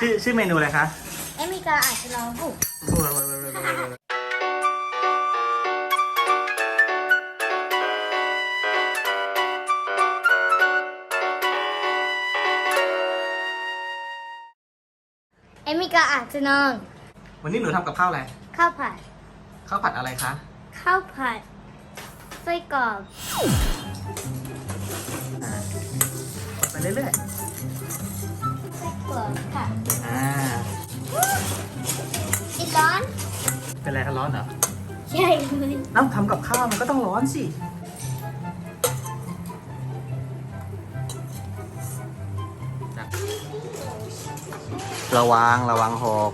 ชื่อชื่อเมนูอะไรคะ เอมิกาอาจจะลองบุกเอมิกาอาจจะนอนวันนี้หนูทำกับข้าวอะไร ข้าวผัด ข้าวผัดอะไรคะ ข้าวผัดไส้กรอกอ่าไปเรื่อยไส้กรอกค่ะ ร้อน เป็นไรคะร้อนเหรอ ใช่เลยเอ้าทำกับข้าวมันก็ต้องร้อนสิระวังระวังหก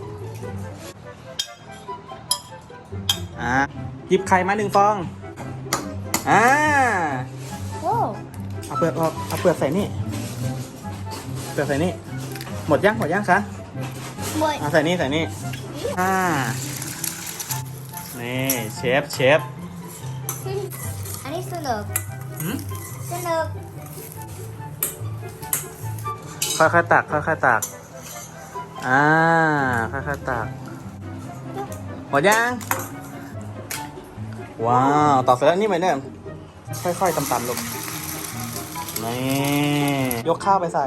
อ่าหยิบไข่มาหนึ่งฟอง อ่า โอ้เอาเปลือกออกเอาเปลือกใส่นี่ เปลือกใส่นี่ หมดยังหมดยังคะหมดเอาใส่นี่ใส่นี่ อ่านี่เชฟเชฟขึ้นอันนี้สนุกหืมสนุกค่อยๆตักค่อยๆตัก อ่า ค่อยๆตัก หมดยัง ว้าวตอกเสร็จแล้วนี่เหมือนเดิมค่อยๆตำๆลูก นี่ ยกข้าวไปใส่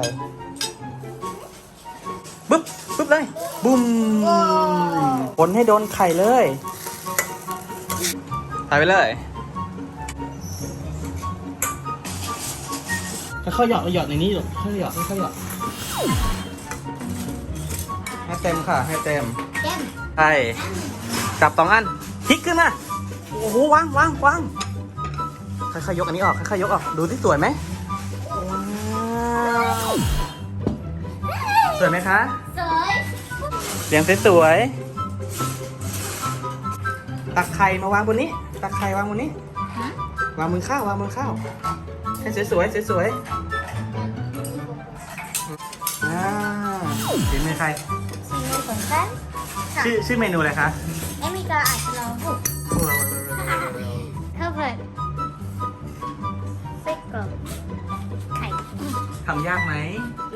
ปึ๊บปึ๊บเลย บุ้ม คนให้โดนไข่เลยใส่ไปเลยค่อยๆหยอดหยอดในนี้ลูกค่อยๆหยอดค่อยๆหยอดให้เต็มค่ะ ให้เต็มเต็มใช่จับสองอันพลิกขึ้นมาโอ้โหวางวางวางค่อยๆยกอันนี้ออกค่อยๆยกออกดูที่สวยไหมว้าวสวยไหมคะ สวยเสียงสวยๆ ตักไข่มาวางบนนี้ ตักไข่วางบนนี้ฮะวางบนข้าววางบนข้าวให้สวยๆสวยๆอ่าฝีมือใครสีมือของฉันค่ะชื่อชื่อเมนูอะไรคะเอมิกาอาจจะลองบุกข้าวผัดไส้กรอกไข่ทำยากไหมไ